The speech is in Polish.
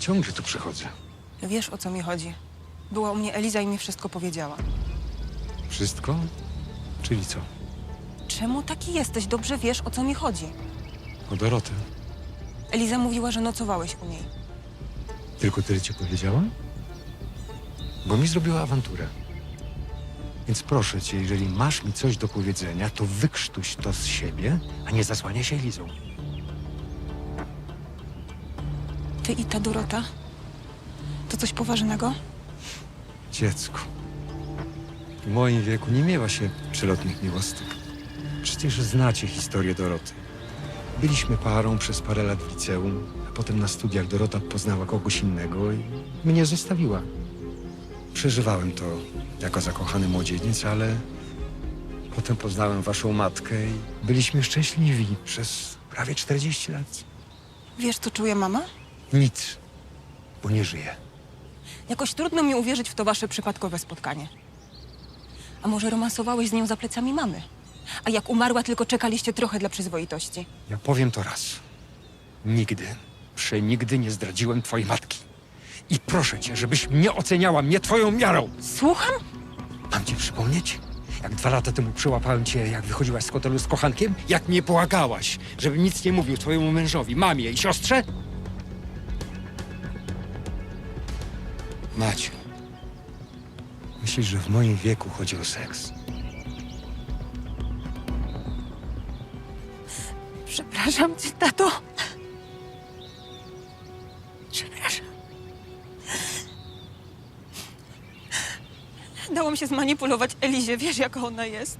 Ciągle tu przychodzę. Wiesz, o co mi chodzi. Była u mnie Eliza i mi wszystko powiedziała. Wszystko? Czyli co? Czemu taki jesteś? Dobrze wiesz, o co mi chodzi. O Dorotę. Eliza mówiła, że nocowałeś u niej. Tylko tyle ci powiedziała? Bo mi zrobiła awanturę. Więc proszę cię, jeżeli masz mi coś do powiedzenia, to wykrztuś to z siebie, a nie zasłania się Elizą. Ty i ta Dorota? To coś poważnego? Dziecku. W moim wieku nie miała się przelotnych miłostek. Przecież znacie historię Doroty. Byliśmy parą przez parę lat w liceum, a potem na studiach Dorota poznała kogoś innego i mnie zostawiła. Przeżywałem to jako zakochany młodzieniec, ale potem poznałem waszą matkę i byliśmy szczęśliwi przez prawie 40 lat. Wiesz, co czuje mama? Nic, bo nie żyje. Jakoś trudno mi uwierzyć w to wasze przypadkowe spotkanie. A może romansowałeś z nią za plecami mamy? A jak umarła, tylko czekaliście trochę dla przyzwoitości. Ja powiem to raz. Nigdy, przenigdy nie zdradziłem twojej matki. I proszę cię, żebyś nie oceniała mnie twoją miarą. Słucham? Mam ci przypomnieć? Jak dwa lata temu przyłapałem cię, jak wychodziłaś z hotelu z kochankiem? Jak mnie błagałaś, żebym nic nie mówił twojemu mężowi, mamie i siostrze? Maciu, myślisz, że w moim wieku chodzi o seks? Przepraszam cię, tato. Przepraszam. Dało mi się zmanipulować Elizie, wiesz, jaka ona jest.